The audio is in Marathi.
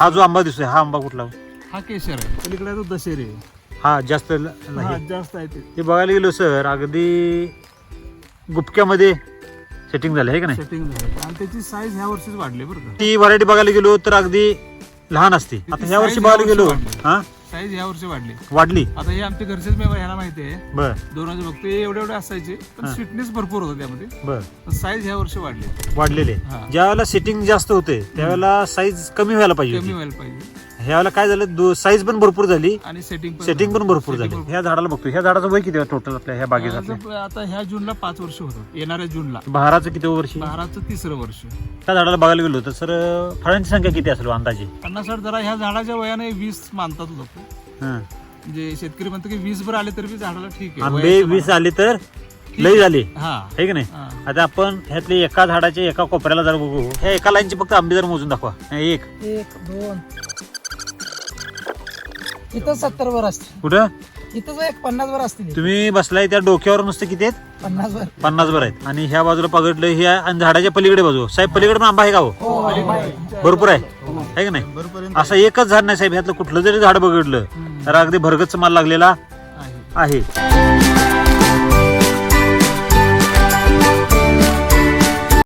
हा जो आंबा दिसतोय हा आंबा कुठला? हा केशर आहे. पलीकडे आहे तो दशेरी आहे. हा जास्त ल- हा नाही. जास्त आहे ते. ते बघायला गेलो सर अगदी गुपक्यामध्ये सेटिंग झालं आहे का नाही? सेटिंग झालं. आणि त्याची साईज ह्या वर्षीच वाढली बरं का. ती व्हरायटी बघायला गेलो तर अगदी लहान असते. आता ह्या वर्षी size बघायला गेलो हा? साईज ह्या वर्षी वाढली. वाढली? आता हे आमचे घरचेच मेंबर ह्याला माहिती आहे बर. दोन हजार बघतो हे एवढे एवढे असायचे पण. स्वीटनेस भरपूर होतं त्यामध्ये. बर. साईज ह्या वर्षी वाढली वाढलेले. हा. ज्या वेळेला सेटिंग जास्त होते त्यावेळेला साईज कमी व्हायला पाहिजे कमी होती. व्हायला पाहिजे. ह्या वेळेला काय झालं? साईज पण भरपूर झाली. आणि सेटिंग सेटिंग पण भरपूर झाली. ह्या झाडाला बघतो. ह्या झाडाचं वय किती टोटल आपल्या ह्या बागेत? आता ह्या जूनला पाच वर्ष होतं. येणाऱ्या जूनला. बहाराचं किती वर्षी? बाराचं तिसरं वर्ष. त्या झाडाला बघायला गेलो तर सर फळांची संख्या किती असेल अंदाजे? पन्नास साठ जरा ह्या झाडाच्या वयाने वीस मानतात लोक. हं. म्हणजे शेतकरी म्हणतो की वीस भर आले तर बी झाडाला ठीक आहे. आंबे वीस आले तर लई झाले. हा. आहे की नाही? हा. आता आपण ह्यातले एका झाडाच्या एका कोपऱ्याला जर बघू. ह्या एका लाईनचे फक्त आंबे जर मोजून दाखवा. हा, एक. एक दोन. इथं सत्तर वर असते कुठं? इथं एक पन्नास वर असतील तुम्ही बसलाय त्या डोक्यावर नुसतं किती आहेत? पन्नास वर. पन्नास वर आहेत. आणि ह्या बाजूला पकडलं ह्या आणि झाडाच्या पलीकडे बाजू. साहेब पलीकडे पण आंबा आहे का हो? भरपूर आहे. आहे का नाही? असं एकच झाड नाही साहेब ह्यातलं कुठलं जरी झाड बघडलं तर अगदी भरगच माल लागलेला आहे. आहे.